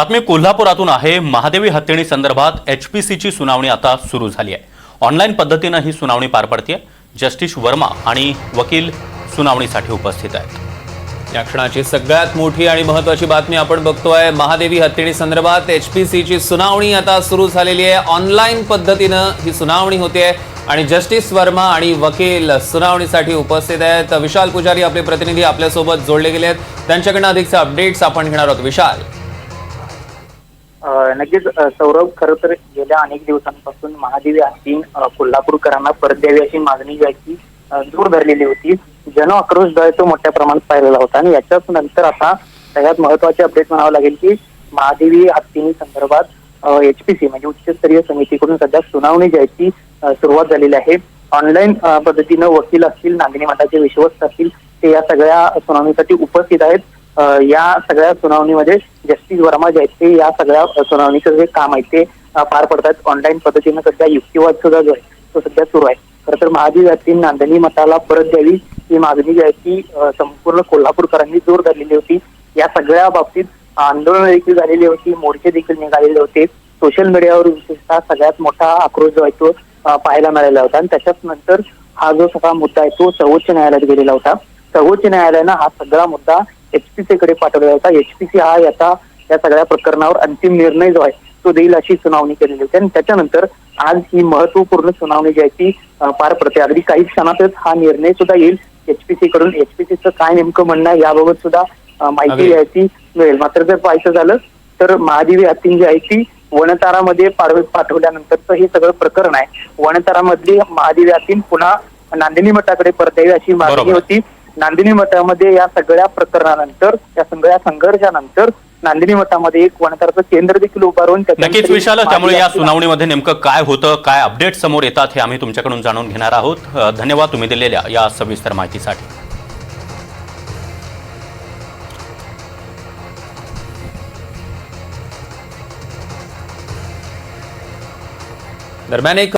बातमी कोल्हापुरातून आहे. महादेवी हत्येणी संदर्भात एचपीसीची सुनावणी आता सुरू झाली आहे. ऑनलाईन पद्धतीनं ही सुनावणी पार पडते जस्टिस वर्मा आणि वकील सुनावणीसाठी उपस्थित आहेत. या क्षणाची सगळ्यात मोठी आणि महत्वाची बातमी आपण बघतोय. महादेवी हत्येणी संदर्भात एचपीसीची सुनावणी आता सुरू झालेली आहे. ऑनलाईन पद्धतीनं ही सुनावणी होते आणि जस्टिस वर्मा आणि वकील सुनावणीसाठी उपस्थित आहेत. विशाल पुजारी आपले प्रतिनिधी आपल्यासोबत जोडले गेले आहेत त्यांच्याकडनं अधिकचे अपडेट्स आपण घेणार आहोत. विशाल. नक्कीच सौरव सौरभ खरं तर गेल्या अनेक दिवसांपासून महादेवी आस्तीन कोल्हापूरकरांना परत द्यावी अशी मागणी जी आहे ती दूर धरलेली होती. जन आक्रोश जो आहे तो मोठ्या प्रमाणात पाहिलेला होता. आणि याच्याच नंतर आता सगळ्यात महत्त्वाचे अपडेट म्हणावं लागेल की महादेवी हत्तीनी संदर्भात एचपीसी म्हणजे उच्चस्तरीय समितीकडून सध्या सुनावणी घ्यायची सुरुवात झालेली आहे. ऑनलाईन पद्धतीनं वकील असतील नागरी मठाचे विश्वस्त असतील ते या सगळ्या सुनावणीसाठी उपस्थित आहेत. या सगळ्या सुनावणीमध्ये जस्टिस वर्मा जे या सगळ्या सुनावणीचं जे काम आहे ते पार पडतात. ऑनलाईन पद्धतीनं सध्या युक्तिवाद सुद्धा जो आहे तो सध्या सुरू आहे. खरं तर महादेव नांदणी मताला परत द्यावी ही मागणी जी आहे ती संपूर्ण कोल्हापूरकरांनी जोर धरलेली होती. या सगळ्या बाबतीत आंदोलन देखील झालेली होती मोर्चे देखील निघालेले होते. सोशल मीडियावर विशेषतः सगळ्यात मोठा आक्रोश जो आहे तो पाहायला मिळाला होता. आणि त्याच्याच नंतर हा जो सगळा मुद्दा आहे तो सर्वोच्च न्यायालयात गेलेला होता. सर्वोच्च न्यायालयानं हा सगळा मुद्दा एचपीसी कडे पाठवलेला होता. एचपीसी हा याचा या सगळ्या प्रकरणावर अंतिम निर्णय जो आहे तो देईल अशी सुनावणी केलेली होती. आणि त्याच्यानंतर आज ही महत्त्वपूर्ण सुनावणी जी आहे ती पार पडते. अगदी काही क्षणातच हा निर्णय सुद्धा येईल. एचपीसी कडून एचपीसीचं काय नेमकं म्हणणं आहे याबाबत सुद्धा माहिती अगदी. जी आहे ती मिळेल. मात्र जर पाहायचं झालं तर महादेवी हत्तीन जी आहे ती वनतारामध्ये पाडव पाठवल्यानंतरचं हे सगळं प्रकरण आहे. वनतारामधली महादेवी हत्तीन पुन्हा नांदिनी मठाकडे परत यावी अशी मागणी. होती. नांदिनी मठामध्ये या सगळ्या प्रकरणानंतर या सगळ्या संघर्षानंतर नांदिनी मठामध्ये एक वनताराचं केंद्र देखील उभारून नक्कीच विशाल त्यामुळे या सुनावणीमध्ये नेमकं काय होतं काय अपडेट समोर येतात हे आम्ही तुमच्याकडून जाणून घेणार आहोत. धन्यवाद तुम्ही दिलेल्या या सविस्तर माहितीसाठी. दरम्यान एक